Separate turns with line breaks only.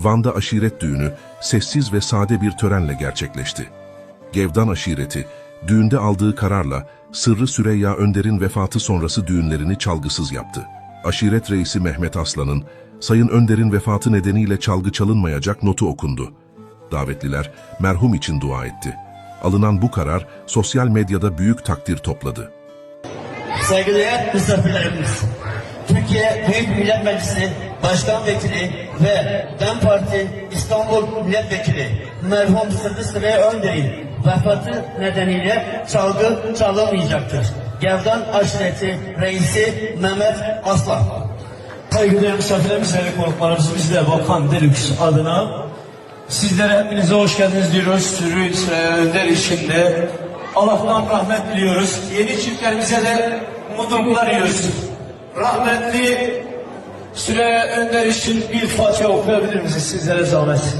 Van'da aşiret düğünü sessiz ve sade bir törenle gerçekleşti. Gevdan aşireti, düğünde aldığı kararla Sırrı Süreyya Önder'in vefatı sonrası düğünlerini çalgısız yaptı. Aşiret reisi Mehmet Aslan'ın, Sayın Önder'in vefatı nedeniyle çalgı çalınmayacak notu okundu. Davetliler merhum için dua etti. Alınan bu karar sosyal medyada büyük takdir topladı.
Saygıdeğer misafirlerimiz, Türkiye Büyük Millet Meclisi Başkan Vekili ve DEM Parti İstanbul Milletvekili merhum Sırrı Sıraya Önder'in vefatı nedeniyle çalgı çalınmayacaktır. Gevdan Aşireti Reisi Mehmet Aslan.
Saygıdeğer misafirlerimiz ve konuklarımız biz de Bakan Deluxe adına sizlere hepinize hoş geldiniz diyoruz. Sürü Süreyya Önder için de Allah'tan rahmet diliyoruz. Yeni çiftlerimize de mutluluklar diliyoruz. Rahmetli Süreyya Önder için bir Fatiha okuyabilir misiniz sizlere zahmet?